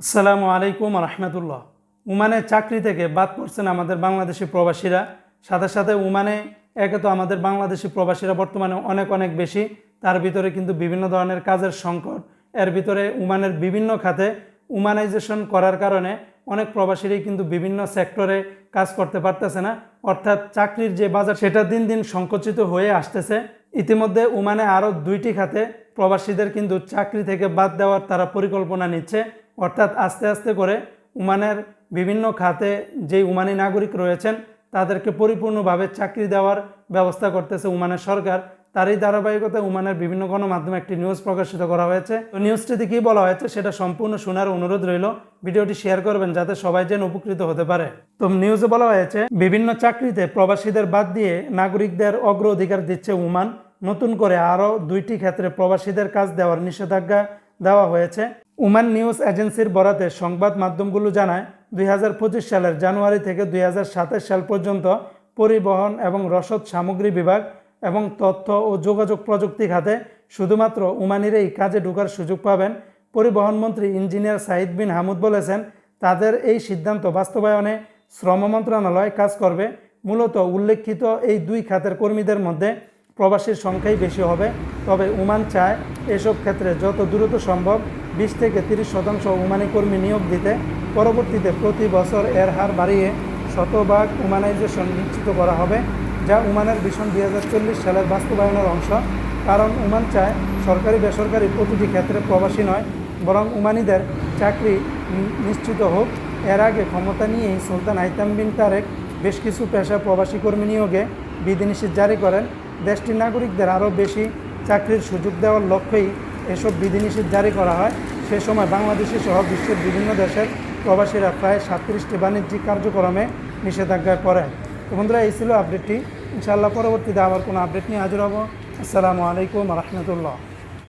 আসসালামু আলাইকুম রহমতুল্লাহ। উমানে চাকরি থেকে বাদ পড়ছেন আমাদের বাংলাদেশি প্রবাসীরা। সাথে সাথে উমানে একে তো আমাদের বাংলাদেশি প্রবাসীরা বর্তমানে অনেক অনেক বেশি। তার ভিতরে কিন্তু বিভিন্ন ধরনের কাজের সংকট। এর ভিতরে উমানের বিভিন্ন খাতে উমানাইজেশন করার কারণে অনেক প্রবাসীরাই কিন্তু বিভিন্ন সেক্টরে কাজ করতে পারতেছে না। অর্থাৎ চাকরির যে বাজার, সেটা দিন দিন সংকুচিত হয়ে আসতেছে। ইতিমধ্যে উমানে আরও দুইটি খাতে প্রবাসীদের কিন্তু চাকরি থেকে বাদ দেওয়ার তারা পরিকল্পনা নিচ্ছে। অর্থাৎ আস্তে আস্তে করে উমানের বিভিন্ন খাতে যে উমানি নাগরিক রয়েছেন, তাদেরকে পরিপূর্ণভাবে চাকরি দেওয়ার ব্যবস্থা করতেছে উমানের সরকার। তারই ধারাবাহিকতায় উমানের বিভিন্ন গণমাধ্যমে একটি নিউজ প্রকাশিত করা হয়েছে। তো নিউজটিতে কী বলা হয়েছে সেটা সম্পূর্ণ শোনার অনুরোধ রইল। ভিডিওটি শেয়ার করবেন যাতে সবাই যেন উপকৃত হতে পারে। তো নিউজে বলা হয়েছে, বিভিন্ন চাকরিতে প্রবাসীদের বাদ দিয়ে নাগরিকদের অগ্রাধিকার দিচ্ছে উমান। নতুন করে আরও দুইটি ক্ষেত্রে প্রবাসীদের কাজ দেওয়ার নিষেধাজ্ঞা দেওয়া হয়েছে। উমান নিউজ এজেন্সির বরাতে সংবাদ মাধ্যমগুলো জানায়, দুই হাজার পঁচিশ সালের জানুয়ারি থেকে দুই সাল পর্যন্ত পরিবহন এবং রসদ সামগ্রী বিভাগ এবং তথ্য ও যোগাযোগ প্রযুক্তি খাতে শুধুমাত্র উমানিরাই কাজে ঢোকার সুযোগ পাবেন। পরিবহন মন্ত্রী ইঞ্জিনিয়ার সাইদ বিন হামুদ বলেছেন, তাদের এই সিদ্ধান্ত বাস্তবায়নে শ্রম মন্ত্রণালয় কাজ করবে। মূলত উল্লেখিত এই দুই খাতের কর্মীদের মধ্যে প্রবাসীর সংখ্যাই বেশি হবে। তবে উমান চায় এসব ক্ষেত্রে যত দ্রুত সম্ভব বিশ থেকে তিরিশ শতাংশ উমানি কর্মী নিয়োগ দিতে। পরবর্তীতে প্রতি বছর এর হার বাড়িয়ে শতভাগ উমানাইজেশন নিশ্চিত করা হবে, যা উমানের ভীষণ দুই হাজার চল্লিশ সালের বাস্তবায়নের অংশ। কারণ উমান চায় সরকারি বেসরকারি প্রতিটি ক্ষেত্রে প্রবাসী নয়, বরং উমানিদের চাকরি নিশ্চিত হোক। এর আগে ক্ষমতা নিয়েই সুলতান আইতাম বিন তারেক বেশ কিছু পেশা প্রবাসী কর্মী নিয়োগে বিধিনিষেধ জারি করেন। দেশটির নাগরিকদের আরও বেশি চাকরির সুযোগ দেওয়ার লক্ষ্যেই এসব বিধিনিষেধ জারি করা হয়। সে সময় বাংলাদেশে সহ বিশ্বের বিভিন্ন দেশের প্রবাসীরা প্রায় সাতত্রিশটি বাণিজ্যিক কার্যক্রমে নিষেধাজ্ঞা তো বন্ধুরা, এই ছিল আপডেটটি ইনশাআল্লাহ পরবর্তীতে আবার কোনো আপডেট নিয়ে হাজির হব। আসসালামু আলাইকুম রহমতুল্লাহ।